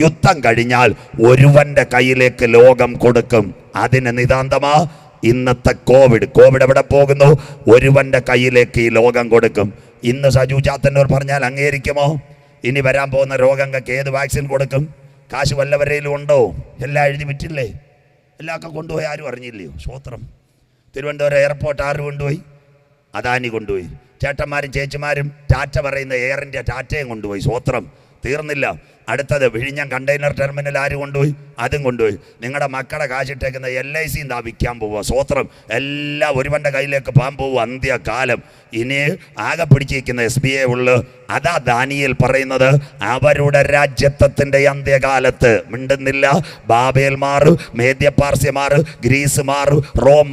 യുദ്ധം കഴിഞ്ഞാൽ ഒരുവന്റെ കയ്യിലേക്ക് ലോകം കൊടുക്കും. അതിന് നിതാന്തമാ ഇന്നത്തെ കോവിഡ്. കോവിഡ് എവിടെ പോകുന്നു? ഒരുവന്റെ കയ്യിലേക്ക് ഈ ലോകം കൊടുക്കും. ഇന്ന് സജു ചാത്തന്നൂർ പറഞ്ഞാൽ അംഗീകരിക്കുമോ? ഇനി വരാൻ പോകുന്ന രോഗങ്ങൾക്ക് ഏത് വാക്സിൻ കൊടുക്കും? കാശ് വല്ലവരയിലും ഉണ്ടോ? എല്ലാം എഴുതി വിറ്റില്ലേ? എല്ലാം ഒക്കെ കൊണ്ടുപോയി ആരും അറിഞ്ഞില്ലയോ? സ്വോത്രം. തിരുവനന്തപുരം എയർപോർട്ട് ആരും കൊണ്ടുപോയി? അദാനി കൊണ്ടുപോയി. ചേട്ടന്മാരും ചേച്ചിമാരും ടാറ്റ പറയുന്ന ഇന്ത്യ ടാറ്റയും കൊണ്ടുപോയി. സ്വോത്രം. തീർന്നില്ല. അടുത്തത് വിഴിഞ്ഞം കണ്ടെയ്നർ ടെർമിനൽ ആര് കൊണ്ടുപോയി? അതും കൊണ്ടുപോയി. നിങ്ങളുടെ മക്കളെ കാശിട്ടേക്കുന്ന എൽ ഐ സി എന്താ വിൽക്കാൻ പോവുക സ്വോത്രം. എല്ലാം ഒരുവന്റെ കയ്യിലേക്ക് പോകാൻ പോവുക അന്ത്യകാലം. ഇനി ആകെ പിടിച്ചിരിക്കുന്ന എസ് ബി ഐ ഉള്ളു അതാ ദാനിയിൽ പറയുന്നത് അവരുടെ രാജ്യത്വത്തിന്റെ അന്ത്യകാലത്ത് മിണ്ടുന്നില്ല. ബാബേൽ മാറ് മേദ്യപാർസ്യ മാറ് ഗ്രീസ് റോം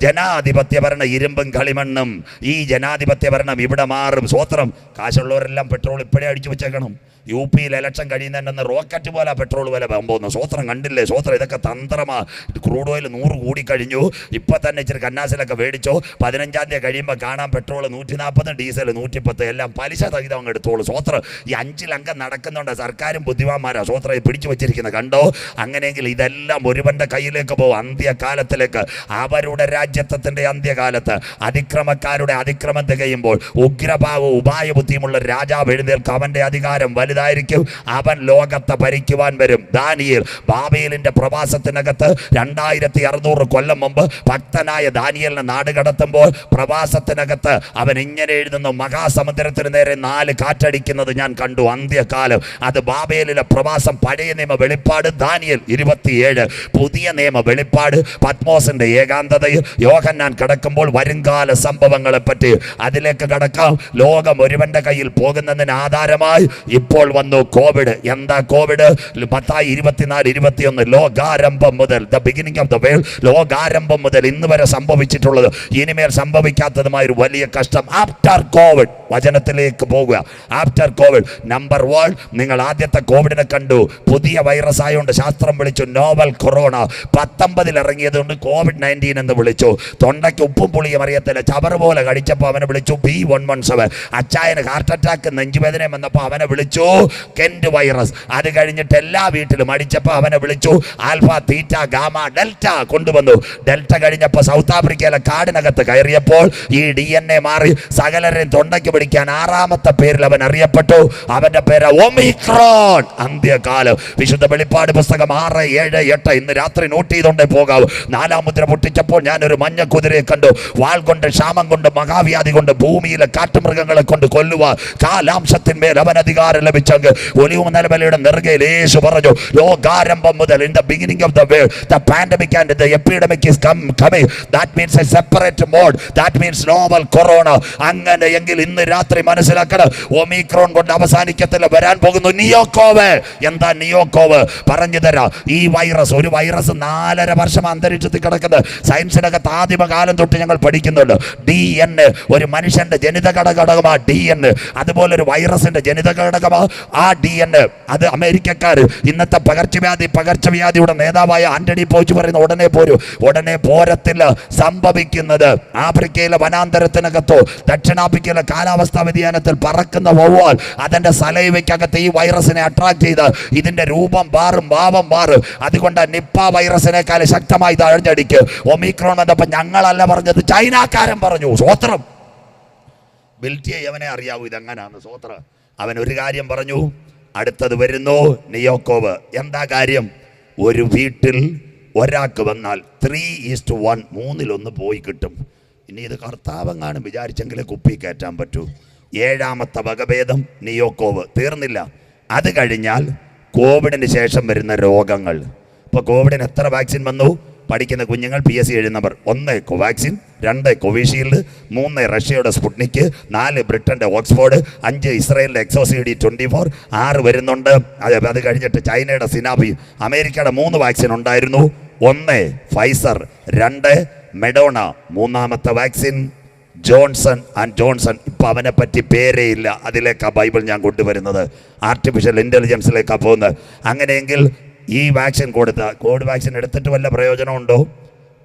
ജനാധിപത്യ ഭരണ ഇരുമ്പും കളിമണ്ണും. ഈ ജനാധിപത്യ ഭരണം ഇവിടെ മാറും. സ്വോത്രം. കാശുള്ളവരെല്ലാം പെട്രോൾ ഇപ്പോഴേ അടിച്ചു വെച്ചേക്കണം. യു പിയിൽ ഇലക്ഷൻ കഴിയുന്നതിന്റെ റോക്കറ്റ് പോലെ പെട്രോൾ വില പോകുന്നു. സ്വോത്രം കണ്ടില്ലേ? സ്വോത്രം ഇതൊക്കെ തന്ത്രമാ. ക്രൂഡ് ഓയിൽ നൂറ് കൂടി കഴിഞ്ഞു. ഇപ്പം തന്നെ ഇച്ചിരി കന്നാസിലൊക്കെ മേടിച്ചോ. പതിനഞ്ചാം തീയതി കഴിയുമ്പോൾ കാണാൻ പെട്രോൾ നൂറ്റി നാൽപ്പത് ഡീസൽ നൂറ്റിപ്പത്ത്. എല്ലാം പലിശ സഹിതം അങ്ങ് എടുത്തോളൂ. സ്വോത്രം ഈ അഞ്ചിലംഗം നടക്കുന്നുണ്ട്. സർക്കാരും ബുദ്ധിമാന്മാരാ. സ്വോത്രം പിടിച്ചു വെച്ചിരിക്കുന്നത് കണ്ടോ? അങ്ങനെയെങ്കിൽ ഇതെല്ലാം ഒരുവന്റെ കയ്യിലേക്ക് പോകും. അന്ത്യകാലത്തിലേക്ക്. അവരുടെ രാജ്യത്വത്തിന്റെ അന്ത്യകാലത്ത്. അതിക്രമക്കാരുടെ അതിക്രമം തികയുമ്പോൾ ഉഗ്രഭാവവും ഉപായബുദ്ധിയുമുള്ള രാജാവ് എഴുന്നേൽക്കും. അവന്റെ അധികാരം വലുതായിരിക്കും അവൻ ലോകത്തെ ഭരിക്കുവാൻ വരും. ദാനിയേൽ ബാബേലിന്റെ പ്രവാസത്തിനകത്ത് രണ്ടായിരത്തി അറുന്നൂറ് കൊല്ലം മുമ്പ് ഭക്തനായ ദാനിയലിനെ നാട് കടത്തുമ്പോൾ പ്രവാസത്തിനകത്ത് അവൻ ഇങ്ങനെ എഴുതുന്നു മഹാസമുദ്രത്തിന് നേരെ നാല് കാറ്റടിക്കുന്നത് ഞാൻ കണ്ടു അന്ത്യകാലം. അത് ബാബേലിലെ പ്രവാസം പഴയ നിയമ വെളിപ്പാട്. ദാനിയൽ ഇരുപത്തിയേഴ് പുതിയ നിയമ വെളിപ്പാട്. പത്മോസിന്റെ ഏകാന്തതയിൽ യോഹന്നാൻ കിടക്കുമ്പോൾ വരുംകാല സംഭവങ്ങളെ പറ്റി അതിലേക്ക് കടക്കാം. ലോകം ഒരുവന്റെ കയ്യിൽ പോകുന്നതിന് ആധാരമായി ഇപ്പോൾ വന്നു കോവിഡ്. എന്താ കോവിഡ്? പത്തായി ഇരുപത്തിനാല് ഇരുപത്തിയൊന്ന് ലോകാരംഭം മുതൽ the beginning of the world ലോകാരംഭം മുതൽ ഇന്ന് വരെ സംഭവിച്ചിട്ടുള്ളത് ഇനിമേൽ സംഭവിക്കാത്തതുമായ ഒരു വലിയ കഷ്ടം. ആഫ്റ്റർ കോവിഡ് വചനത്തിലേക്ക് പോകുക. ആഫ്റ്റർ കോവിഡ് നമ്പർ വൺ നിങ്ങൾ ആദ്യത്തെ കോവിഡിനെ കണ്ടു. പുതിയ വൈറസ് ആയതുകൊണ്ട് ശാസ്ത്രം വിളിച്ചു നോവൽ കൊറോണ പത്തൊമ്പതിൽ ഇറങ്ങിയത് കൊണ്ട് കോവിഡ് നയന്റീൻ എന്ന് വിളിച്ചു. തൊണ്ടയ്ക്ക് ഉപ്പും പുളിയും അറിയത്തില്ല. ചവറ് പോലെ കടിച്ചപ്പോൾ അവനെ വിളിച്ചു ബി വൺ വൺ സെവൻ അച്ചായന് ഹാർട്ട് അറ്റാക്ക് നെഞ്ചുവേദന വന്നപ്പോൾ അവനെ വിളിച്ചു. കെൻഡ് വൈറസ്. അത് കഴിഞ്ഞിട്ട് എല്ലാ വീട്ടിലും അടിച്ചപ്പോൾ അവനെ വിളിച്ചു. ആൽഫ തീറ്റ ഗാമ ഡെൽറ്റ കൊണ്ടുവന്നു. ഡെൽറ്റ കഴിഞ്ഞപ്പോൾ സൗത്ത് ആഫ്രിക്കയിലെ കാടിനകത്ത് കയറിയപ്പോൾ ഈ ഡി എൻ എ മാറി സകലരെയും തൊണ്ടയ്ക്ക് പിടിക്കാൻ ആറാമത്തെ പേരിൽ അവൻ അറിയപ്പെട്ടു. അവന്റെ പേര് ഒമിക്രോൺ. അന്ത്യകാലം. വിശുദ്ധ വെളിപ്പാട് പുസ്തകം ആറ് ഏഴ് എട്ട് ഇന്ന് രാത്രി നോട്ട് ചെയ്തുകൊണ്ടേ പോകാവൂ. നാലാം മുദ്ര പൊട്ടിച്ചപ്പോൾ ഞാനൊരു മഞ്ഞ കുതിരയെ കണ്ടു. വാൾ കൊണ്ട് ക്ഷാമം കൊണ്ട് മഹാവ്യാധി കൊണ്ട് ഭൂമിയിലെ കാട്ടുമൃഗങ്ങളെ കൊണ്ട് കൊല്ലുക കാലാംശത്തിന്മേൽ അവൻ അധികാരം ലഭിച്ചെങ്കിൽ ഒലിവ് നിലവിലയുടെ നെറുകയിൽ യേശു പറഞ്ഞു ലോകാരംഭം മുതൽ in the beginning of the world the pandemic and the epidemic is come coming that means a separate mode that means novel corona അങ്ങനെയെങ്കിൽ ഇന്ന് രാത്രി മനസ്സിലാക്കണം ഒമിക്രോൺ കൊണ്ട് അവസാനിക്കത്തില്ല വരാൻ പോകുന്നു നിയോക്കോവ്. എന്താ നിയോക്കോവ്? പറഞ്ഞു തരാം ഈ വൈറസ് ഒരു വൈറസ് നാലര വർഷം അന്തരീക്ഷത്തിൽ കിടക്കുന്നത് സയൻസിനകത്ത് ആദിമകാലം തൊട്ട് ഞങ്ങൾ പഠിക്കുന്നുണ്ട്. ഡി എൻ ഒരു മനുഷ്യന്റെ ജനിത ഘടകമാണ് ഡി എൻ അതുപോലെ ഒരു വൈറസിന്റെ ജനിത ഘടകമാ ആ ഡി എൻ എ അത് അമേരിക്കക്കാർ ഇന്നത്തെ പകർച്ചവ്യാധി പകർച്ചവ്യാധിയുടെ നേതാവായ ആന്റണി പോച്ച് പറയുന്ന ഉടനെ പോരൂ. ഉടനെ പോരത്തിൽ സംഭവിക്കുന്നത് ആഫ്രിക്കയിലെ വനാന്തരത്തിനകത്തോ ദക്ഷിണാഫ്രിക്കയിലെ കാലാവസ്ഥാ വ്യതിയാനത്തിൽ പറക്കുന്ന വവ്വാൽ അതിന്റെ സലൈവയ്ക്കകത്ത് ഈ വൈറസിനെ അട്രാക്ട് ചെയ്ത് ഇതിന്റെ രൂപം മാറും ഭാവം മാറും. അതുകൊണ്ട് നിപ്പ വൈറസിനേക്കാൾ ശക്തമായി താഴ്ഞ്ഞടിക്ക് ഒമിക്രോൺ വന്നപ്പോൾ ഞങ്ങളല്ല പറഞ്ഞത് ചൈനക്കാരൻ പറഞ്ഞു. സ്വോത്രം ബിൽറ്റിയെ അവനെ അറിയാവൂ ഇതെങ്ങനാന്ന് സ്വോത്ര അവൻ ഒരു കാര്യം പറഞ്ഞു. അടുത്തത് വരുന്നു നിയോക്കോവ് എന്താ കാര്യം? ഒരു വീട്ടിൽ ഒരാൾക്ക് വന്നാൽ ത്രീ ഈസ്റ്റ് വൺ മൂന്നിലൊന്ന് പോയി കിട്ടും. ഇനി ഇത് കർത്താവെങ്ങാനും വിചാരിച്ചെങ്കിലേ കുപ്പി കയറ്റാൻ പറ്റൂ. ഏഴാമത്തെ വകഭേദം നിയോക്കോവ് തീർന്നില്ല. അത് കഴിഞ്ഞാൽ കോവിഡിന് ശേഷം വരുന്ന രോഗങ്ങൾ. ഇപ്പോൾ കോവിഡിന് എത്ര വാക്സിൻ വന്നു? പഠിക്കുന്ന കുഞ്ഞുങ്ങൾ പി എസ് സി എഴുതുന്നവർ ഒന്ന് കോവാക്സിൻ രണ്ട് കോവിഷീൽഡ് മൂന്ന് റഷ്യയുടെ സ്പുട്നിക് നാല് ബ്രിട്ടന്റെ ഓക്സ്ഫോർഡ് അഞ്ച് ഇസ്രയേലിന്റെ എക്സോസി ഡി ട്വന്റി ഫോർ ആറ് വരുന്നുണ്ട്. അത് അത് കഴിഞ്ഞിട്ട് ചൈനയുടെ സിനാബി. അമേരിക്കയുടെ മൂന്ന് വാക്സിൻ ഉണ്ടായിരുന്നു. ഒന്ന് ഫൈസർ രണ്ട് മെഡോണ മൂന്നാമത്തെ വാക്സിൻ. Johnson and Johnson. ഇപ്പം അവനെ പറ്റി പേരേ ഇല്ല. അതിലേക്കാണ് ബൈബിൾ ഞാൻ കൊണ്ടുവരുന്നത്. ആർട്ടിഫിഷ്യൽ ഇന്റലിജൻസിലേക്കാണ് പോകുന്നത്. അങ്ങനെയെങ്കിൽ ഈ വാക്സിൻ കൊടുത്ത കോവിഡ് വാക്സിൻ എടുത്തിട്ട് വല്ല പ്രയോജനമുണ്ടോ?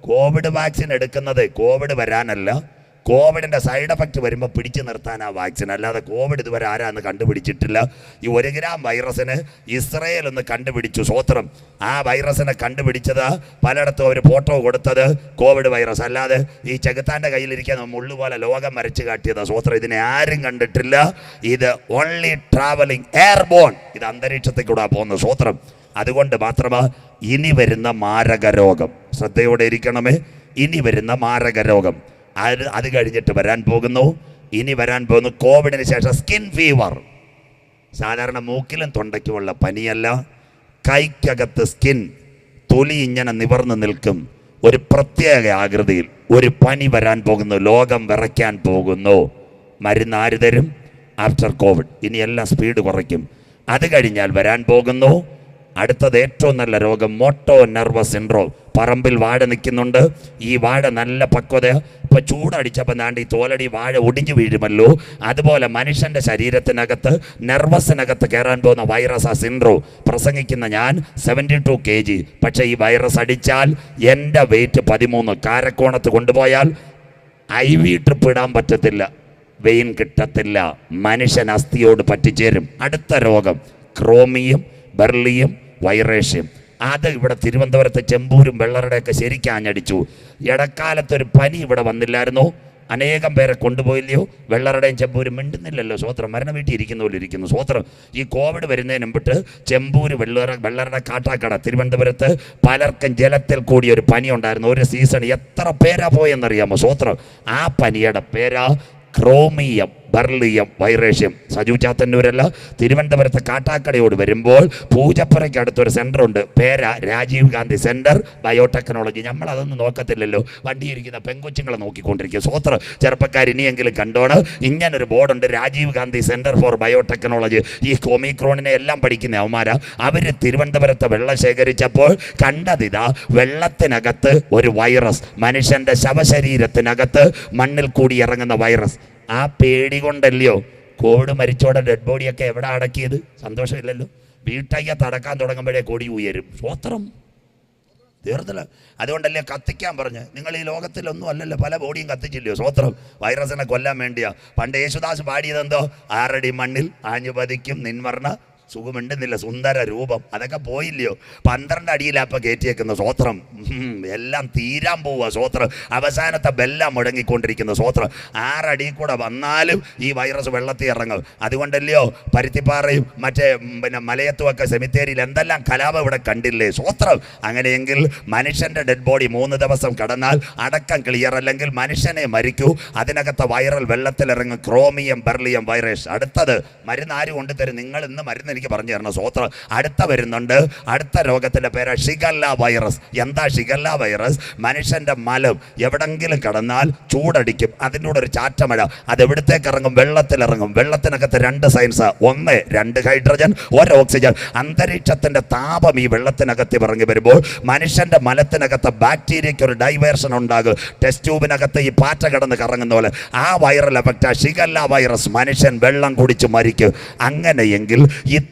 കോവിഡ് വാക്സിൻ എടുക്കുന്നത് കോവിഡ് വരാനല്ല. കോവിഡിന്റെ സൈഡ് എഫക്റ്റ് വരുമ്പോൾ പിടിച്ചു നിർത്താൻ ആ വാക്സിൻ. അല്ലാതെ കോവിഡ് ഇതുവരെ ആരാന്ന് കണ്ടുപിടിച്ചിട്ടില്ല. ഈ ഒരു ഗ്രാം വൈറസിന് ഇസ്രയേൽ ഒന്ന് കണ്ടുപിടിച്ചു. സ്വോത്രം ആ വൈറസിനെ കണ്ടുപിടിച്ചത് പലയിടത്തും അവർ ഫോട്ടോ കൊടുത്തത് കോവിഡ് വൈറസ്. അല്ലാതെ ഈ ചെകുത്താന്റെ കയ്യിലിരിക്കുന്ന മുള്ളു പോലെ ലോകം വരച്ച് കാട്ടിയത് സ്വോത്രം ഇതിനെ ആരും കണ്ടിട്ടില്ല. ഇത് ഓൺലി ട്രാവലിംഗ് എയർബോൺ ഇത് അന്തരീക്ഷത്തിൽ കൂടെ പോകുന്ന സ്വോത്രം അതുകൊണ്ട് മാത്രമാ ഇനി വരുന്ന മാരക രോഗം. ശ്രദ്ധയോടെ ഇരിക്കണമേ. ഇനി വരുന്ന മാരക രോഗം. അത് അത് കഴിഞ്ഞിട്ട് വരാൻ പോകുന്നു. ഇനി വരാൻ പോകുന്നു കോവിഡിന് ശേഷം സ്കിൻ ഫീവർ. സാധാരണ മൂക്കിലും തൊണ്ടയ്ക്കുമുള്ള പനിയല്ല. കൈക്കകത്ത് സ്കിൻ തൊലി ഇങ്ങനെ നിവർന്നു നിൽക്കും. ഒരു പ്രത്യേക ആകൃതിയിൽ ഒരു പനി വരാൻ പോകുന്നു. ലോകം വിറയ്ക്കാൻ പോകുന്നു. മരുന്ന് ആര് തരും? After Covid. ഇനി എല്ലാം സ്പീഡ് കുറയ്ക്കും. അത് കഴിഞ്ഞാൽ വരാൻ പോകുന്നു. അടുത്തത് ഏറ്റവും നല്ല രോഗം മോട്ടോ നെർവസ് സിൻഡ്രോം. പറമ്പിൽ വാഴ നിൽക്കുന്നുണ്ട്. ഈ വാഴ നല്ല പക്വത. ഇപ്പൊ ചൂടടിച്ചപ്പോൾ നാണ്ട് ഈ തോലടി വാഴ ഒടിഞ്ഞു വീഴുമല്ലോ. അതുപോലെ മനുഷ്യന്റെ ശരീരത്തിനകത്ത് നെർവസിനകത്ത് കയറാൻ പോകുന്ന വൈറസ് ആ സിൻഡ്രോ. പ്രസംഗിക്കുന്ന ഞാൻ സെവന്റി ടു കെ ജി പക്ഷേ ഈ വൈറസ് അടിച്ചാൽ എന്റെ വെയിറ്റ് പതിമൂന്ന്. കാരക്കോണത്ത് കൊണ്ടുപോയാൽ ഐ വി ട്രിപ്പ് ഇടാൻ പറ്റത്തില്ല. വെയിൻ കിട്ടത്തില്ല. മനുഷ്യൻ അസ്ഥിയോട് പറ്റിച്ചേരും. അടുത്ത രോഗം. ക്രോമിയും ബെർലിയും വൈറേഷ്യം അത് ഇവിടെ തിരുവനന്തപുരത്ത് ചെമ്പൂരും വെള്ളറുടെയൊക്കെ ശരിക്കാഞ്ഞടിച്ചു. ഇടക്കാലത്തൊരു പനി ഇവിടെ വന്നില്ലായിരുന്നു. അനേകം പേരെ കൊണ്ടുപോയില്ലയോ? വെള്ളറുടെയും ചെമ്പൂരും മിണ്ടുന്നില്ലല്ലോ. സ്വോത്രം മരണ വീട്ടിൽ ഇരിക്കുന്ന പോലെ ഇരിക്കുന്നു. സ്വോത്രം ഈ കോവിഡ് വരുന്നതിന് മുമ്പിട്ട് ചെമ്പൂര് വെള്ളറ വെള്ളറട കാട്ടാക്കട തിരുവനന്തപുരത്ത് പലർക്കും ജലത്തിൽ കൂടി ഒരു പനി ഉണ്ടായിരുന്നു. ഒരു സീസൺ എത്ര പേരാ പോയെന്നറിയാമോ? സ്വോത്രം ആ പനിയുടെ പേരാ ക്രോമിയം. ബർലിയം വൈറേഷ്യം. സജു ചാത്തന്നൂരല്ല തിരുവനന്തപുരത്ത് കാട്ടാക്കടയോട് വരുമ്പോൾ പൂജപ്പുറയ്ക്ക് അടുത്തൊരു സെന്റർ ഉണ്ട് പേര രാജീവ് ഗാന്ധി സെന്റർ ബയോടെക്നോളജി. നമ്മൾ അതൊന്നും നോക്കത്തില്ലല്ലോ. വണ്ടിയിരിക്കുന്ന പെങ്കൊച്ചുങ്ങളെ നോക്കിക്കൊണ്ടിരിക്കുക സ്വോത്ര ചെറുപ്പക്കാർ ഇനിയെങ്കിലും കണ്ടോണ്. ഇങ്ങനൊരു ബോർഡുണ്ട് Rajiv Gandhi centre for biotechnology. ഈ ഒമിക്രോണിനെ എല്ലാം പഠിക്കുന്ന അവന്മാരാ. അവർ തിരുവനന്തപുരത്ത് വെള്ളം ശേഖരിച്ചപ്പോൾ കണ്ടതിതാ വെള്ളത്തിനകത്ത് ഒരു വൈറസ്. മനുഷ്യന്റെ ശവശരീരത്തിനകത്ത് മണ്ണിൽ കൂടി ഇറങ്ങുന്ന വൈറസ്. ആ പേടി കൊണ്ടല്ലയോ? കോവിഡ് മരിച്ചോടെ ഡെഡ് ബോഡിയൊക്കെ എവിടെ അടക്കിയത്? സന്തോഷമില്ലല്ലോ. വീട്ടയ്യത്ത് തടക്കാൻ തുടങ്ങുമ്പോഴേ കൊടി ഉയരും. സ്വോത്രം തീർന്നില്ല. അതുകൊണ്ടല്ലേ കത്തിക്കാൻ പറഞ്ഞ്. നിങ്ങൾ ഈ ലോകത്തിലൊന്നും അല്ലല്ലോ പല ബോഡിയും കത്തിച്ചില്ലയോ? സ്വോത്രം വൈറസിനെ കൊല്ലാൻ വേണ്ടിയാ. പണ്ട് യേശുദാസ് പാടിയതെന്തോ? ആറടി മണ്ണിൽ ആഞ്ഞു പതിക്കും നിൻവർണ സുഖമുണ്ടെന്നില്ല സുന്ദര രൂപം. അതൊക്കെ പോയില്ലയോ? പന്ത്രണ്ട് അടിയിലാപ്പ കയറ്റിയേക്കുന്ന സ്വോത്രം. എല്ലാം തീരാൻ പോവുക സ്വോത്രം. അവസാനത്തെ ബെല്ലാം മുടങ്ങിക്കൊണ്ടിരിക്കുന്ന സ്വോത്രം. ആറടി കൂടെ വന്നാലും ഈ വൈറസ് വെള്ളത്തിൽ ഇറങ്ങും. അതുകൊണ്ടല്ലയോ? പരുത്തിപ്പാറയും മറ്റേ പിന്നെ മലയത്തുമൊക്കെ സെമിത്തേരിയിൽ എന്തെല്ലാം കലാപം ഇവിടെ കണ്ടില്ലേ? സ്വോത്രം. അങ്ങനെയെങ്കിൽ മനുഷ്യന്റെ ഡെഡ് ബോഡി മൂന്ന് ദിവസം കടന്നാൽ അടക്കം ക്ലിയർ അല്ലെങ്കിൽ മനുഷ്യനെ മരിക്കൂ. അതിനകത്തെ വൈറൽ വെള്ളത്തിലിറങ്ങും. ക്രോമിയം ബെർലിയം വൈറസ് അടുത്തത് മരുന്ന് ആര് കൊണ്ടുതരും? നിങ്ങൾ ഇന്ന് മരുന്ന് എനിക്ക് പറഞ്ഞു തരണം. സ്വോത്രം അടുത്ത വരുന്നുണ്ട്. അടുത്ത രോഗത്തിന്റെ പേര് ഷിഗല്ല വൈറസ് എന്താ ഷിഗല്ല വൈറസ് മനുഷ്യന്റെ മലം എവിടെങ്കിലും കടന്നാൽ ചൂടടിക്കും. ഒരു ചാറ്റമഴ. അത് എവിടത്തേക്ക് ഇറങ്ങും? വെള്ളത്തിലിറങ്ങും വെള്ളത്തിനകത്ത് രണ്ട് സയൻസ് ഒന്ന് രണ്ട് ഹൈഡ്രജൻ ഒരു ഓക്സിജൻ അന്തരീക്ഷത്തിന്റെ താപം ഈ വെള്ളത്തിനകത്ത് ഇറങ്ങി വരുമ്പോൾ മനുഷ്യന്റെ മലത്തിനകത്ത് ബാക്ടീരിയയ്ക്ക് ഒരു ഡൈവേർഷൻ ഉണ്ടാകും. ടെസ്റ്റ് ട്യൂബിനകത്ത് ഈ പാറ്റ കിടന്ന് കറങ്ങുന്ന പോലെ. ആ വൈറൽ എഫക്റ്റ് ഷിഗല്ല വൈറസ് മനുഷ്യൻ വെള്ളം കുടിച്ച് മരിക്കും. അങ്ങനെയെങ്കിൽ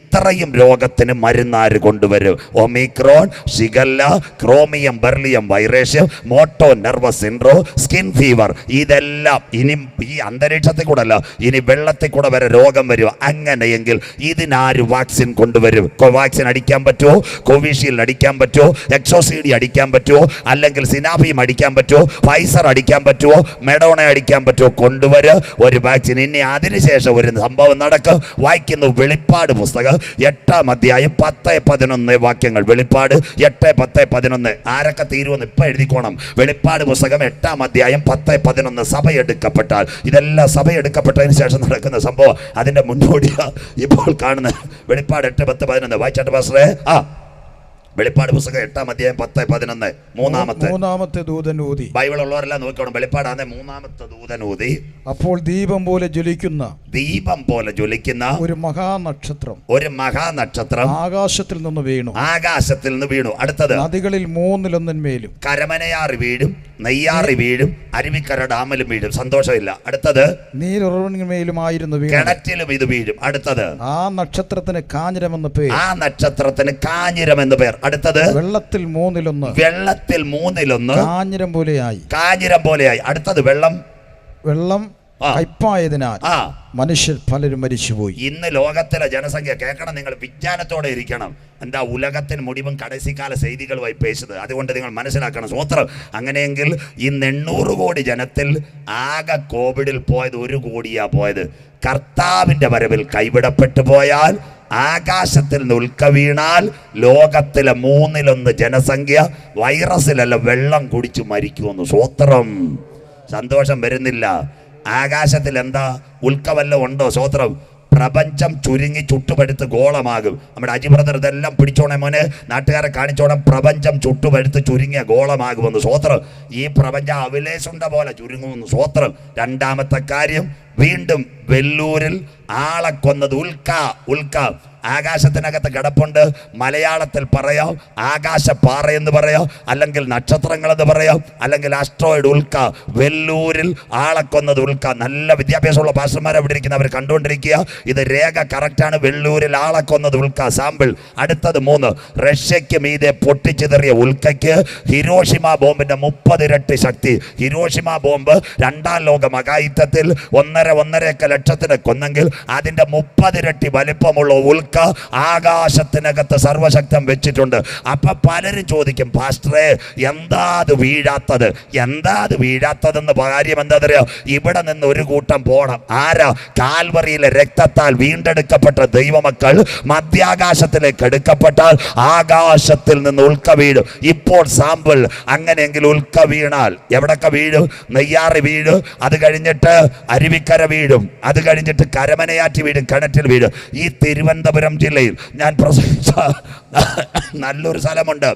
ഇത്രയും രോഗത്തിന് മരുന്നാര് കൊണ്ടുവരും. Omicron shigella chromium beryllium വൈറേഷ്യം motor nervous syndrome skin fever ഇതെല്ലാം ഇനി ഈ അന്തരീക്ഷത്തിൽ കൂടെ അല്ല ഇനി വെള്ളത്തിൽ കൂടെ വരെ രോഗം വരും. അങ്ങനെയെങ്കിൽ ഇതിനാര് വാക്സിൻ കൊണ്ടുവരും? കോവാക്സിൻ അടിക്കാൻ പറ്റുമോ? കോവിഷീൽഡ് അടിക്കാൻ പറ്റുമോ? എക്സോസീഡി അടിക്കാൻ പറ്റുമോ? അല്ലെങ്കിൽ സിനാഫിയും അടിക്കാൻ പറ്റുമോ? ഫൈസർ അടിക്കാൻ പറ്റുമോ? മെഡോണ അടിക്കാൻ പറ്റുമോ? കൊണ്ടുവരും. ഒരു വാക്സിൻ ഇനി അതിനുശേഷം ഒരു സംഭവം നടക്കും. വായിക്കുന്നു വെളിപ്പാട് പുസ്തകം. എട്ടാം അധ്യായം പത്ത് പതിനൊന്ന് വാക്യങ്ങൾ. വെളിപ്പാട് എട്ട് പത്ത് പതിനൊന്ന്. ആരൊക്കെ തീരുമെന്ന് ഇപ്പം എഴുതിക്കോണം. വെളിപ്പാട് പുസ്തകം എട്ടാം അധ്യായം പത്ത് പതിനൊന്ന് സഭ എടുക്കപ്പെട്ടാൽ. ഇതെല്ലാം സഭ എടുക്കപ്പെട്ടതിന് ശേഷം നടക്കുന്ന സംഭവം അതിന്റെ മുന്നോടിയാണ് ഇപ്പോൾ കാണുന്ന വെളിപ്പാട് എട്ട് പത്ത് പതിനൊന്ന്. വായിച്ചാട്ട് പാസ്റ്ററേ ആ. വെളിപ്പാട് പുസ്തകം എട്ടാം അധ്യായം പത്ത് പതിനൊന്ന് മൂന്നാമത്തെ. മൂന്നാമത്തെ ദൂതൻ ഊതി. ബൈബിൾ ഉള്ളവരെല്ലാം നോക്കണം വെളിപ്പാടാണ് മൂന്നാമത്തെ ദൂതൻ ഊതി. അപ്പോൾ ദീപം പോലെ ജ്വലിക്കുന്ന ദീപം പോലെ ജ്വലിക്കുന്ന ഒരു മഹാനക്ഷത്രം ഒരു മഹാനക്ഷത്രം ആകാശത്തിൽ നിന്ന് വീണു. ആകാശത്തിൽ നിന്ന് വീണു. അടുത്തത് നദികളിൽ മൂന്നിലൊന്നിന്മേലും കരമനയാറി വീഴും നെയ്യാറി വീഴും അരുവിക്കര ഡാമിലും വീഴും. സന്തോഷമില്ല. അടുത്തത് നീരുറവിന്മേലുമായിരുന്നു കിണറ്റിലും ഇത് വീഴും. അടുത്തത് ആ നക്ഷത്രത്തിന് കാഞ്ഞിരമെന്ന് പേര്. ആ നക്ഷത്രത്തിന് കാഞ്ഞിരം എന്ന് പേർ. അടുത്തത്? വെള്ളത്തിൽ മൂന്നിലൊന്ന്. വെള്ളത്തിൽ മൂന്നിലൊന്ന്. കാഞ്ഞിരം പോലെയായി. കാഞ്ഞിരം പോലെയായി. അടുത്തത് വെള്ളം. വെള്ളം. കയ്പായതിനാൽ മനുഷ്യർ പലരും മരിച്ചുപോയി. ഇന്ന് ലോകത്തിലെ ജനസംഖ്യ കേൾക്കണം നിങ്ങൾ വിജ്ഞാനത്തോടെ ഇരിക്കണം. എന്താ ഉലകത്തിന് മുടിവും കടസിക്കാല ചെയ്തികളുമായി പേശുന്നത് അതുകൊണ്ട് നിങ്ങൾ മനസ്സിലാക്കണം. സ്വോത്രം അങ്ങനെയെങ്കിൽ ഇന്ന് എണ്ണൂറ് കോടി ജനത്തിൽ ആകെ കോവിഡിൽ പോയത് ഒരു കോടിയാ പോയത്. കർത്താവിന്റെ വരവിൽ കൈവിടപ്പെട്ടു പോയാൽ ആകാശത്തിൽ നിന്ന് ഉൽക്ക വീണാൽ ലോകത്തിലെ മൂന്നിലൊന്ന് ജനസംഖ്യ വൈറസിലല്ല വെള്ളം കുടിച്ച് മരിക്കുമെന്ന് സ്വോത്രം സന്തോഷം വരുന്നില്ല. ആകാശത്തിൽ എന്താ ഉൽക്കവല്ല ഉണ്ടോ? സ്വോത്രം പ്രപഞ്ചം ചുരുങ്ങി ചുട്ടുപഴുത്ത് ഗോളമാകും. നമ്മുടെ അജി ബ്രദർ ഇതെല്ലാം പിടിച്ചോണേ മോനെ. നാട്ടുകാരെ കാണിച്ചോണം. പ്രപഞ്ചം ചുട്ടുപഴുത്ത് ചുരുങ്ങിയ ഗോളമാകുമെന്ന് സ്വോത്രം ഈ പ്രപഞ്ചം അവിലേശുണ്ട പോലെ ചുരുങ്ങുമെന്ന് സ്വോത്രം രണ്ടാമത്തെ കാര്യം വീണ്ടും വെല്ലൂരിൽ ആളെ കൊന്നത് ഉൽക്ക ഉൽക്ക. ആകാശത്തിനകത്ത് കിടപ്പുണ്ട്. മലയാളത്തിൽ പറയാം? ആകാശപ്പാറ എന്ന് പറയാം? അല്ലെങ്കിൽ നക്ഷത്രങ്ങൾ എന്ന് പറയാം? അല്ലെങ്കിൽ ആസ്ട്രോയിഡ് ഉൽക്ക വെല്ലൂരിൽ ആളെ കൊന്നത് ഉൽക്ക. നല്ല വിദ്യാഭ്യാസമുള്ള പാസ്റ്റർമാർ അവിടെ ഇരിക്കുന്ന അവർ കണ്ടുകൊണ്ടിരിക്കുക. ഇത് രേഖ കറക്റ്റാണ് വെല്ലൂരിൽ ആളെ കൊന്നത് ഉൽക്ക. സാമ്പിൾ അടുത്തത് മൂന്ന്. റഷ്യയ്ക്ക് മീതെ പൊട്ടിച്ചെതറിയ ഉൽക്കയ്ക്ക് ഹിരോഷിമ ബോംബിന്റെ മുപ്പത് ഇരട്ടി ശക്തി. ഹിരോഷിമ ബോംബ് രണ്ടാം ലോക മകായുദ്ധത്തിൽ ഒന്നര ഒന്നരയൊക്കെ ലക്ഷത്തിന് കൊന്നെങ്കിൽ അതിന്റെ മുപ്പതിരട്ടി വലിപ്പമുള്ള ഉൽക്ക ആകാശത്തിനകത്ത് സർവശക്തം വെച്ചിട്ടുണ്ട്. അപ്പൊ പലരും ചോദിക്കും പാസ്റ്ററെ എന്താ അത് വീഴാത്തത്? എന്താ അത് വീഴാത്തതെന്ന് കാര്യം എന്താ പറയുക ഇവിടെ നിന്ന് ഒരു കൂട്ടം പോണം. ആരാ? കാൽവറിയിലെ രക്തത്താൽ വീണ്ടെടുക്കപ്പെട്ട ദൈവമക്കൾ മധ്യാകാശത്തിലേക്ക് എടുക്കപ്പെട്ടാൽ ആകാശത്തിൽ നിന്ന് ഉൾക്ക വീഴും. ഇപ്പോൾ സാമ്പിൾ അങ്ങനെയെങ്കിൽ ഉൾക്ക വീണാൽ എവിടൊക്കെ വീഴും? നെയ്യാറി വീഴും. അത് കഴിഞ്ഞിട്ട് അരുവിക്കര വീഴും. അത് കഴിഞ്ഞിട്ട് കരമനയാറ്റി വീഴും. കിണറ്റിൽ വീഴും. ഈ തിരുവനന്തപുരം ജില്ലയിൽ ഞാൻ പ്രസംഗിച്ച നല്ലൊരു സ്ഥലമുണ്ട്.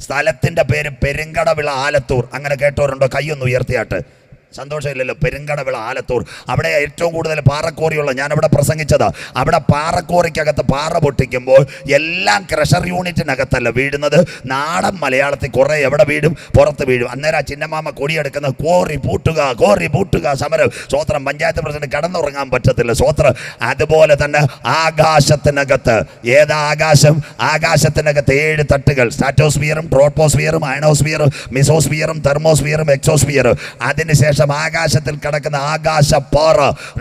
സ്ഥലത്തിന്റെ പേര് പെരുങ്കടവിള ആലത്തൂർ. അങ്ങനെ കേട്ടവരുണ്ടോ? കൈയൊന്ന് ഉയർത്തിയാട്ട്. സന്തോഷമില്ലല്ലോ. പെരുങ്കടവിള ആലത്തൂർ. അവിടെ ഏറ്റവും കൂടുതൽ പാറക്കോറിയുള്ള ഞാനവിടെ പ്രസംഗിച്ചത്. അവിടെ പാറക്കോറിക്കകത്ത് പാറ പൊട്ടിക്കുമ്പോൾ എല്ലാം ക്രഷർ യൂണിറ്റിനകത്തല്ല വീഴുന്നത്. നാടൻ മലയാളത്തിൽ കുറേ എവിടെ വീഴും? പുറത്ത് വീഴും. അന്നേരം ആ ചിന്നമാമ കൊടിയെടുക്കുന്ന കോറി പൂട്ടുക കോറി പൂട്ടുക സമരം. സ്വോത്രം പഞ്ചായത്ത് പ്രസിഡന്റ് കടന്നുറങ്ങാൻ പറ്റത്തില്ല സ്വോത്രം അതുപോലെ തന്നെ ആകാശത്തിനകത്ത്. ഏതാ ആകാശം? ആകാശത്തിനകത്ത് ഏഴ് തട്ടുകൾ. സ്റ്റാറ്റോസ്ഫിയറും ട്രോട്ടോസ്ഫിയറും അയണോസ്ഫിയറും മിസോസ്ഫിയറും തെർമോസ്ഫിയറും എക്സോസ്ഫിയറും. അതിനുശേഷം ആകാശത്തിൽ കിടക്കുന്ന ആകാശ പാറ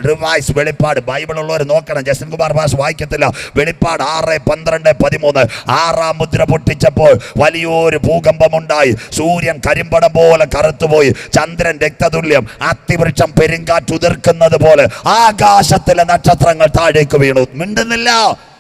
റിവൈസ് വെളിപ്പാട്. ബൈബിൾ ഉള്ളവർ നോക്കണം. ജസ്റ്റിൻ കുമാർ ഭാഷ വായിക്കത്തില്ല. വെളിപ്പാട് ആറ് പന്ത്രണ്ട് പതിമൂന്ന്. ആറാം മുദ്ര പൊട്ടിച്ചപ്പോൾ വലിയൊരു ഭൂകമ്പമുണ്ടായി. സൂര്യൻ കരിമ്പടം പോലെ കറുത്തുപോയി. ചന്ദ്രൻ രക്തതുല്യം. അത്തിവൃക്ഷം പെരുങ്കാറ്റുതിർക്കുന്നത് പോലെ ആകാശത്തിലെ നക്ഷത്രങ്ങൾ താഴേക്ക് വീണു. മിണ്ടുന്നില്ല.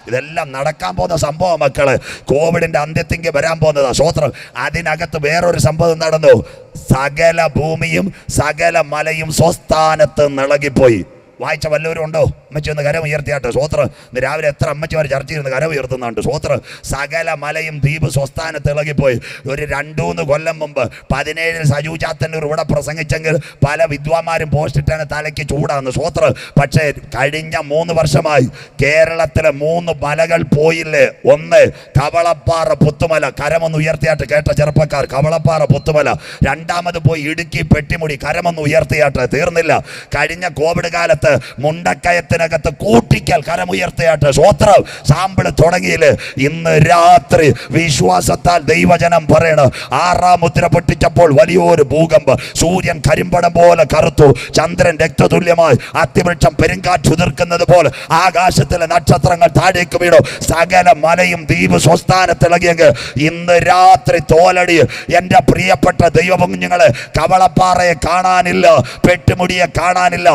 ഇതെല്ലാം നടക്കാൻ പോകുന്ന സംഭവം മക്കൾ. കോവിഡിന്റെ അന്ത്യത്തിങ്ക് വരാൻ പോകുന്നതാ. സ്വോത്രം അതിനകത്ത് വേറൊരു സംഭവം നടന്നു. സകല ഭൂമിയും സകല മലയും സ്വസ്ഥാനത്ത് നിളകിപ്പോയി. വായിച്ച വല്ലവരും ഉണ്ടോ? അമ്മച്ചി ഒന്ന് കരം ഉയർത്തിയാട്ടെ സ്വോത്ര ഇന്ന് രാവിലെ എത്ര അമ്മച്ചിമാർ ചർച്ച ചെയ്യുന്ന കരം ഉയർത്തുന്നുണ്ട്. സ്വോത്ര സകല മലയും ദ്വീപ് സ്വസ്ഥാനത്ത് ഇളകിപ്പോയി. ഒരു രണ്ടൂന്ന് കൊല്ലം മുമ്പ് പതിനേഴിൽ സജു ചാത്തന്നൂർ ഇവിടെ പ്രസംഗിച്ചെങ്കിൽ പല വിദ്വാന്മാരും പോസ്റ്റിട്ടാണ് തലയ്ക്ക് ചൂടാന്ന്. സ്വോത്ര പക്ഷേ കഴിഞ്ഞ മൂന്ന് വർഷമായി കേരളത്തിലെ മൂന്ന് മലകൾ പോയില്ലേ? ഒന്ന് കവളപ്പാറ പുത്തുമല. കരമൊന്ന് ഉയർത്തിയാട്ട് കേട്ട ചെറുപ്പക്കാർ കവളപ്പാറ പുത്തുമല. രണ്ടാമത് പോയി ഇടുക്കി പെട്ടിമുടി. കരമൊന്ന് ഉയർത്തിയാട്ട് തീർന്നില്ല. കഴിഞ്ഞ കോവിഡ് കാലത്ത് മുണ്ടക്കയത്തിനകത്ത് കൂട്ടിക്കൽ കരമുയർത്തയാട്ട് സ്വോത്രം സാമ്പിൾ തുടങ്ങിയിൽ ഇന്ന് രാത്രി വിശ്വാസത്താൽ ദൈവജനം പറയണ് ആറാം മുദ്ര പൊട്ടിച്ചപ്പോൾ വലിയൊരു ഭൂകമ്പ്. സൂര്യൻ കരിമ്പടം പോലെ കറുത്തു ചന്ദ്രൻ രക്തതുല്യമായി അത്തിവൃക്ഷം പെരുങ്കാറ്റുതിർക്കുന്നത് പോലെ ആകാശത്തിലെ നക്ഷത്രങ്ങൾ താഴേക്ക് വീണു. സകല മലയും ദ്വീപ് സ്വസ്ഥാനത്തിളകിയെങ്കിൽ ഇന്ന് രാത്രി തോലടി എന്റെ പ്രിയപ്പെട്ട ദൈവപുഞ്ഞുങ്ങളെ കവളപ്പാറയെ കാണാനില്ല പെട്ടുമുടിയെ കാണാനില്ല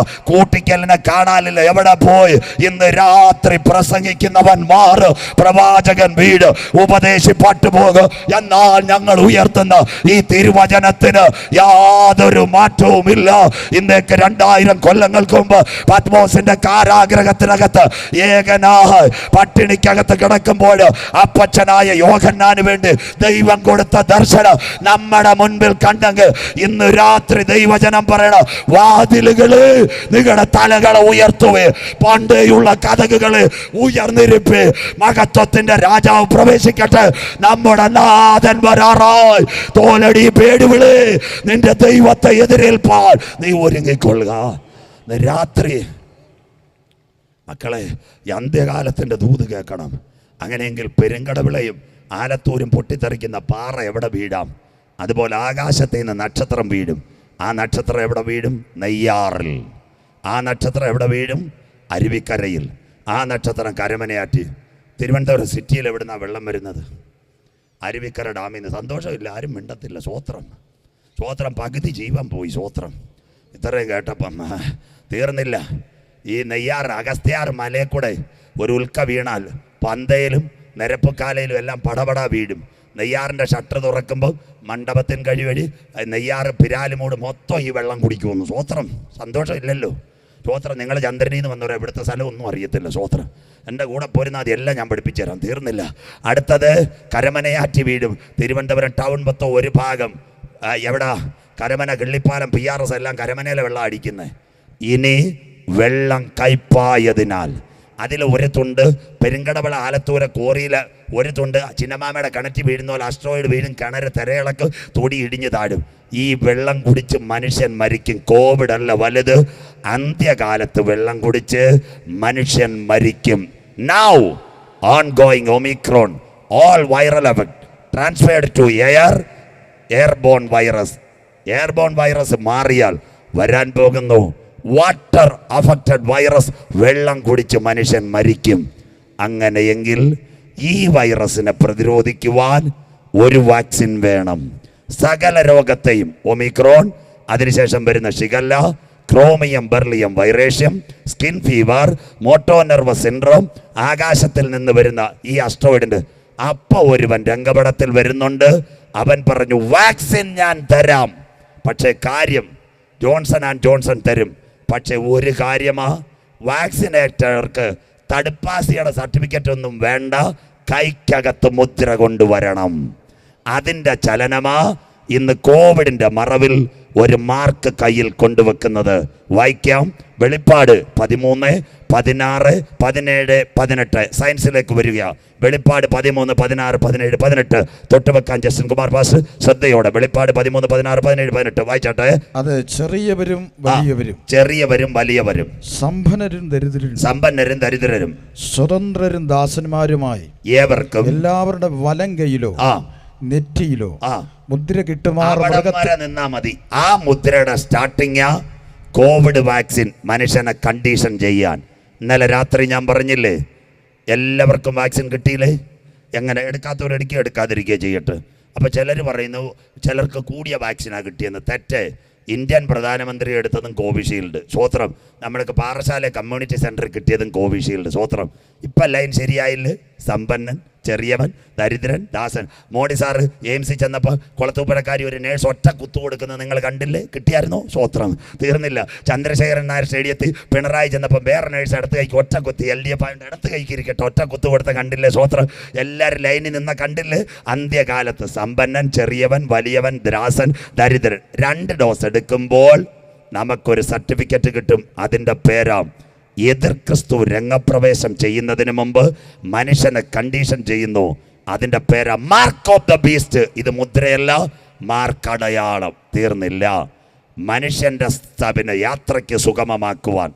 കൂട്ടിക്കലിനെ കാണാനില്ല. എവിടെ പോയി? ഇന്ന് രാത്രി പ്രസംഗിക്കുന്നവൻ മാറ്. പ്രവാചകൻ വീട്. ഉപദേശി പട്ടുപോകും എന്നാൽ ഞങ്ങൾ ഉയർത്തുന്ന ഈ തിരുവചനത്തിന് യാതൊരു മാറ്റവുമില്ല. ഇന്നേക്ക് രണ്ടായിരം കൊല്ലങ്ങൾക്ക് മുമ്പ് പത്മോസിന്റെ കാരാഗ്രഹത്തിനകത്ത് ഏകനാഹ പട്ടിണിക്കകത്ത് കിടക്കുമ്പോൾ അപ്പച്ചനായ യോഹന്നാന് വേണ്ടി ദൈവം കൊടുത്ത ദർശനം നമ്മുടെ മുൻപിൽ കണ്ടെങ്കിൽ ഇന്ന് രാത്രി ദൈവജനം പറയണം വാതിലുകൾ നിങ്ങളുടെ തലകളെ ഉയർത്തുവേ. പണ്ടേയുള്ള കഥകുകൾ ഉയർന്നിരിപ്പേ. മഹത്വത്തിന്റെ രാജാവ് പ്രവേശിക്കട്ടെ. നമ്മുടെ നാഥൻ വരാറായി. തോലടി പേടിവിളി. നിന്റെ ദൈവത്തെ എതിരേൽപ്പാൽ നീ ഒരുങ്ങിക്കൊള്ളുക. രാത്രി മക്കളെ അന്ത്യകാലത്തിന്റെ ദൂത് കേൾക്കണം. അങ്ങനെയെങ്കിൽ പെരുങ്കടവിളയും ആലത്തൂരും പൊട്ടിത്തെറിക്കുന്ന പാറ എവിടെ വീഴാം? അതുപോലെ ആകാശത്ത് നിന്ന് നക്ഷത്രം വീഴും. ആ നക്ഷത്രം എവിടെ വീഴും? നെയ്യാറിൽ. ആ നക്ഷത്രം എവിടെ വീഴും? അരുവിക്കരയിൽ. ആ നക്ഷത്രം കരമനയാറ്റി. തിരുവനന്തപുരം സിറ്റിയിൽ എവിടുന്നാണ് വെള്ളം വരുന്നത്? അരുവിക്കര ഡാമിൽ നിന്ന്. സന്തോഷമില്ല ആരും മിണ്ടത്തില്ല. സ്വോത്രം. സ്വോത്രം പകുതി ജീവൻ പോയി സ്വോത്രം. ഇത്രയും കേട്ടപ്പം തീർന്നില്ല. ഈ നെയ്യാർ അഗസ്ത്യാർ മലയിൽ കൂടെ ഒരു ഉൽക്ക വീണാൽ പന്തയിലും നിരപ്പുക്കാലയിലും എല്ലാം പടപട വീഴും. നെയ്യാറിന്റെ ഷട്ടർ തുറക്കുമ്പോൾ മണ്ഡപത്തിൻ കഴിവഴി നെയ്യാറ് പിരാലുമൂട് മൊത്തം ഈ വെള്ളം കുടിക്കുമെന്ന്. സ്വോത്രം. സന്തോഷമില്ലല്ലോ. സ്വോത്രം നിങ്ങൾ ചന്ദ്രനിൽ നിന്ന് വന്നവരെ ഇവിടുത്തെ സ്ഥലം ഒന്നും അറിയത്തില്ല സ്തോത്രം. എന്റെ കൂടെ പോരുന്ന അതെല്ലാം ഞാൻ പഠിപ്പിച്ചു തരാം. തീർന്നില്ല. അടുത്തത് കരമനയാറ്റി വീടും. തിരുവനന്തപുരം ടൗൺ മൊത്തം ഒരു ഭാഗം. എവിടെ? Karamana Killipalam P R S എല്ലാം കരമനയിലെ വെള്ളം അടിക്കുന്നത് ഇനി വെള്ളം കയ്പായതിനാൽ അതിൽ ഒരു തുണ്ട് പെരുങ്കടവള ആലത്തൂര കോറിയിൽ ഒരു തുണ്ട് ചിന്നമാമയുടെ കിണറ്റ് വീഴുന്ന പോലെ അസ്ട്രോയിഡ് വീഴും കിണറ് തിരയിളക്ക് തൊടി ഇടിഞ്ഞു താഴും. ഈ വെള്ളം കുടിച്ച് മനുഷ്യൻ മരിക്കും. കോവിഡ് അല്ല വലുത്. അന്ത്യകാലത്ത് വെള്ളം കുടിച്ച് മനുഷ്യൻ മരിക്കും. Now on going omicron all viral effect transferred to air airborne virus airborne virus മാറിയാൽ വരാൻ പോകുന്നു. വാട്ടർ അഫക്റ്റഡ് വൈറസ് വെള്ളം കുടിച്ച് മനുഷ്യൻ മരിക്കും. അങ്ങനെയെങ്കിൽ ഈ വൈറസിനെ പ്രതിരോധിക്കുവാൻ ഒരു വാക്സിൻ വേണം. സകല രോഗത്തെയും ഒമിക്രോൺ അതിനുശേഷം വരുന്ന shigella chromium beryllium വൈറേഷ്യം skin fever motor nervous syndrome ആകാശത്തിൽ നിന്ന് വരുന്ന ഈ അസ്ട്രോയിഡിന്റെ അപ്പ ഒരുവൻ രംഗപടത്തിൽ വരുന്നുണ്ട്. അവൻ പറഞ്ഞു വാക്സിൻ ഞാൻ തരാം. പക്ഷേ കാര്യം ജോൺസൺ ആൻഡ് ജോൺസൺ തരും. പക്ഷേ ഒരു കാര്യമാ വാക്സിനേറ്റർക്ക് തടുപ്പാസിയുടെ സർട്ടിഫിക്കറ്റ് ഒന്നും വേണ്ട. കൈക്കകത്ത് മുദ്ര കൊണ്ടുവരണം. അതിന്റെ ചലനമാ ഇന്ന് കോവിഡിന്റെ മറവിൽ ഒരു മാർക്ക് കയ്യിൽ കൊണ്ടുവെക്കുന്നത് വായിക്കാം. വെളിപ്പാട് പതിമൂന്ന് പതിനാറ് പതിനേഴ് പതിനെട്ട്. സയൻസിലേക്ക് വരിക. വെളിപ്പാട് പതിമൂന്ന് പതിനാറ് പതിനേഴ് പതിനെട്ട്. തൊട്ടുവെക്കാൻ ജസ്റ്റിൻ കുമാർ ബാസ് ശ്രദ്ധയോടെ. വെളിപ്പാട് പതിമൂന്ന് പതിനാറ് പതിനേഴ് പതിനെട്ട്. വായിച്ചാട്ടെ? അത് ചെറിയവരും വലിയവരും. ചെറിയവരും വലിയവരും. സമ്പന്നരും ദരിദ്രരും. സമ്പന്നരും ദരിദ്രരും. സ്വതന്ത്രരും ദാസന്മാരുമായി ഏവർക്കും എല്ലാവരുടെ വലം കയ്യിലോ ആ നെറ്റിയിലോ ആ. മുദ്ര കിട്ടുമാർ അവിടം മൃഗത്തെ വരെ നിന്നാ മതി. ആ മുദ്രയുടെ സ്റ്റാർട്ടിങ് കോവിഡ് വാക്സിൻ മനുഷ്യനെ കണ്ടീഷൻ ചെയ്യാൻ. ഇന്നലെ രാത്രി ഞാൻ പറഞ്ഞില്ലേ എല്ലാവർക്കും വാക്സിൻ കിട്ടിയില്ലേ? എങ്ങനെ എടുക്കാത്തവരെടുക്കുക എടുക്കാതിരിക്കുക ചെയ്യട്ടെ. അപ്പോൾ ചിലർ പറയുന്നു ചിലർക്ക് കൂടിയ വാക്സിനാണ് കിട്ടിയെന്ന്. തെറ്റ്. ഇന്ത്യൻ പ്രധാനമന്ത്രി എടുത്തതും കോവിഷീൽഡ് സ്വോത്രം നമ്മൾക്ക് പാറശാല കമ്മ്യൂണിറ്റി സെന്ററിൽ കിട്ടിയതും കോവിഷീൽഡ് സ്വോത്രം ഇപ്പം ലൈൻ ശരിയായില്ലേ? സമ്പന്നൻ ചെറിയവൻ ദരിദ്രൻ ദാസൻ. മോഡി സാറ് എയിംസിൽ ചെന്നപ്പോൾ കുളത്തൂപ്പുരക്കാരി ഒരു നേഴ്സ് ഒറ്റ കുത്തു കൊടുക്കുന്നത് നിങ്ങൾ കണ്ടില്ലേ? കിട്ടിയായിരുന്നോ? സ്വോത്രം തീർന്നില്ല. ചന്ദ്രശേഖരൻ നായർ സ്റ്റേഡിയത്തിൽ പിണറായി ചെന്നപ്പോൾ വേറെ നേഴ്സ് അടുത്ത് കൈക്ക് ഒറ്റ കുത്തി എൽ ഡി എഫ് ആയതുകൊണ്ട് അടുത്ത് കൈക്ക് ഇരിക്കട്ടെ. ഒറ്റ കുത്തു കൊടുത്ത കണ്ടില്ലേ? സ്വോത്രം എല്ലാവരും ലൈനിൽ നിന്ന കണ്ടില്ലേ? അന്ത്യകാലത്ത് സമ്പന്നൻ ചെറിയവൻ വലിയവൻ ദ്രാസൻ ദരിദ്രൻ. രണ്ട് ഡോസ് എടുക്കുമ്പോൾ നമുക്കൊരു സർട്ടിഫിക്കറ്റ് കിട്ടും. അതിന്റെ പേരാം എതിർ ക്രിസ്തു രംഗപ്രവേശം ചെയ്യുന്നതിന് മുമ്പ് മനുഷ്യനെ കണ്ടീഷൻ ചെയ്യുന്നു. അതിന്റെ പേര് മാർക്ക് ഓഫ് ദ ബീസ്റ്റ് ഇത് മുദ്രയല്ല മാർക്കടയാളം തീർന്നില്ല. മനുഷ്യന്റെ സ്ഥാപിന യാത്രയ്ക്ക് സുഗമമാക്കുവാൻ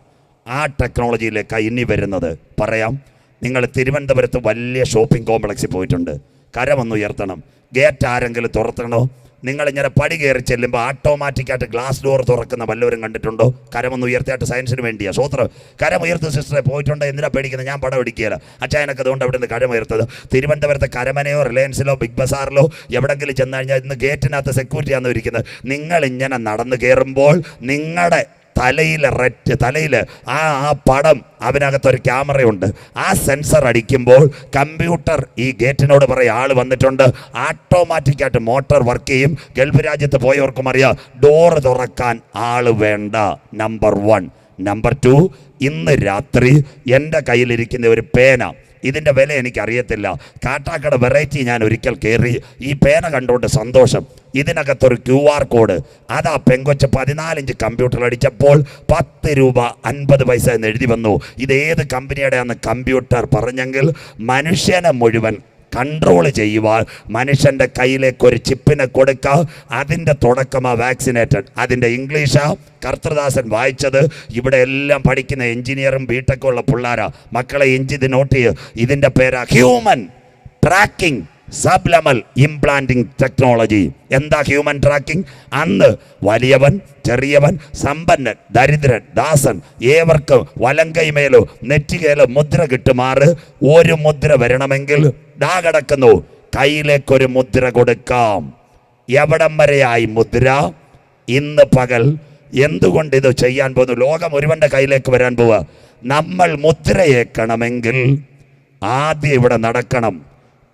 ആ ടെക്നോളജിയിലേക്കാണ് ഇനി വരുന്നത്. പറയാം നിങ്ങൾ തിരുവനന്തപുരത്ത് വലിയ ഷോപ്പിംഗ് കോംപ്ലക്സിൽ പോയിട്ടുണ്ട്. കരമൊന്നുയർത്തണം. ഗേറ്റ് ആരെങ്കിലും തുറത്തണോ? നിങ്ങളിങ്ങനെ പടി കയറി ചെല്ലുമ്പോൾ ഓട്ടോമാറ്റിക്കായിട്ട് ഗ്ലാസ് ഡോർ തുറക്കുന്ന വല്ലവരും കണ്ടിട്ടുണ്ടോ? കരമൊന്ന് ഉയർത്തിയായിട്ട് സയൻസിന് വേണ്ടിയാ. സ്വോത്രം കരമുയർത്ത് സിസ്റ്ററെ പോയിട്ടുണ്ടോ? എന്തിനാ പേടിക്കുന്നത്? ഞാൻ പടം പിടിക്കുകയില്ല അച്ചായനൊക്കെ അതുകൊണ്ട് അവിടെ നിന്ന് കരമുയർത്തത് തിരുവനന്തപുരത്തെ കരമനയോ റിലയൻസിലോ ബിഗ് ബസാറിലോ എവിടെങ്കിലും ചെന്ന് കഴിഞ്ഞാൽ ഇന്ന് ഗേറ്റിനകത്ത് സെക്യൂരിറ്റി ആണെന്ന് ഇരിക്കുന്നത്. നിങ്ങൾ ഇങ്ങനെ നടന്നു കയറുമ്പോൾ നിങ്ങളുടെ തലയിൽ റെറ്റ് തലയിൽ ആ ആ പടം അതിനകത്തൊരു ക്യാമറയുണ്ട്. ആ സെൻസർ അടിക്കുമ്പോൾ കമ്പ്യൂട്ടർ ഈ ഗേറ്റിനോട് പറയും ആൾ വന്നിട്ടുണ്ട്. ആട്ടോമാറ്റിക്കായിട്ട് മോട്ടോർ വർക്ക് ചെയ്യും. ഗൾഫ് രാജ്യത്ത് പോയവർക്കും അറിയാം ഡോറ് തുറക്കാൻ ആൾ വേണ്ട. നമ്പർ വൺ നമ്പർ ടു ഇന്ന് രാത്രി എന്റെ കയ്യിലിരിക്കുന്ന ഒരു പേന ഇതിന്റെ വില എനിക്കറിയത്തില്ല. കാട്ടാക്കട വെറൈറ്റി ഞാൻ ഒരിക്കൽ കയറി ഈ പേന കണ്ടുകൊണ്ട് സന്തോഷം. ഇതിനകത്തൊരു ക്യു ആർ കോഡ് അതാ പെങ്കൊച്ച് പതിനാലിഞ്ച് കമ്പ്യൂട്ടർ അടിച്ചപ്പോൾ പത്ത് രൂപ അൻപത് പൈസ എന്ന് എഴുതി വന്നു. ഇത് ഏത് കമ്പനിയുടെയാണെന്ന് കമ്പ്യൂട്ടർ പറഞ്ഞെങ്കിൽ മനുഷ്യനെ മുഴുവൻ കൺട്രോൾ ചെയ്യുവാൻ. മനുഷ്യന്റെ കയ്യിലേക്ക് ഒരു ചിപ്പിനെ കൊടുക്കുക അതിന്റെ തുടക്കമാണ് വാക്സിനേറ്റഡ് അതിന്റെ ഇംഗ്ലീഷാ കർത്തൃദാസൻ വായിച്ചത്. ഇവിടെ എല്ലാം പഠിക്കുന്ന എഞ്ചിനീയറും ബിടെക്കും ഉള്ള പിള്ളേരാ. മക്കളെ എഞ്ചി ഇത് നോട്ട് ചെയ്യുക ഇതിന്റെ പേരാ human tracking subliminal implanting technology എന്താ ഹ്യൂമൻ ട്രാക്കിംഗ് അന്ന് വലിയവൻ ചെറിയവൻ സമ്പന്നൻ ദരിദ്രൻ ദാസൻ ഏവർക്കും വലങ്കൈമേലോ നെറ്റികയിലോ മുദ്ര കിട്ടുമാറ്. ഒരു മുദ്ര വരണമെങ്കിൽ ദാ കിടക്കുന്നു. കയ്യിലേക്കൊരു മുദ്ര കൊടുക്കാം. എവിടം വരെയായി മുദ്ര? ഇന്ന് പകൽ. എന്തുകൊണ്ട് ഇത് ചെയ്യാൻ പോകുന്നു? ലോകം ഒരുവന്റെ കയ്യിലേക്ക് വരാൻ പോവുക. നമ്മൾ മുദ്രയേക്കണമെങ്കിൽ ആദ്യം ഇവിടെ നടക്കണം.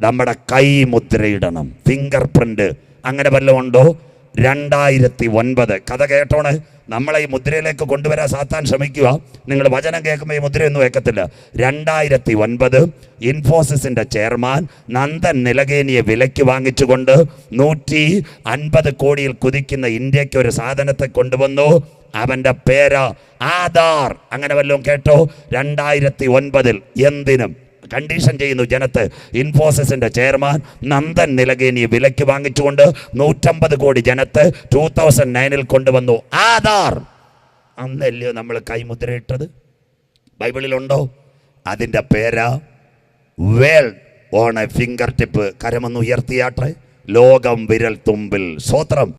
നമ്മുടെ കൈ മുദ്രയിടണം. ഫിംഗർ പ്രിന്റ് അങ്ങനെ വല്ലതും ഉണ്ടോ? രണ്ടായിരത്തി ഒൻപത് കഥ കേട്ടോണ്. നമ്മളെ ഈ മുദ്രയിലേക്ക് കൊണ്ടുവരാൻ സാത്താൻ ശ്രമിക്കുക. നിങ്ങൾ വചനം കേൾക്കുമ്പോൾ ഈ മുദ്രയൊന്നും വെക്കത്തില്ല രണ്ടായിരത്തി ഒൻപത് ഇൻഫോസിസിന്റെ ചെയർമാൻ നന്ദൻ നിലകേനിയെ വിലയ്ക്ക് വാങ്ങിച്ചുകൊണ്ട് നൂറ്റി അൻപത് കോടിയിൽ കുതിക്കുന്ന ഇന്ത്യയ്ക്ക് ഒരു സാധനത്തെ കൊണ്ടുവന്നു. അവന്റെ പേര് ആധാർ. അങ്ങനെ വല്ലതും കേട്ടോ? രണ്ടായിരത്തി ഒൻപതിൽ എന്തിനും കണ്ടീഷൻ ചെയ്യുന്നു ജനത്തെ. ഇൻഫോസിസിന്റെ ചെയർമാൻ നന്ദൻ നിലകേനിയെ വിലയ്ക്ക് വാങ്ങിച്ചുകൊണ്ട് നൂറ്റമ്പത് കോടി ജനത്തെ ടൂ തൗസൻഡ് നയനിൽ കൊണ്ടുവന്നു. ആധാർ അന്നല്ലയോ നമ്മൾ കൈമുദ്രയിട്ടത്? ബൈബിളിലുണ്ടോ? അതിന്റെ പേരാ വേൾഡ് ഓൺ ഫിംഗർ ടിപ്പ് കരമൊന്നുയർത്തിയാട്ടെ ലോകം വിരൽ തുമ്പിൽ. സ്വത്രം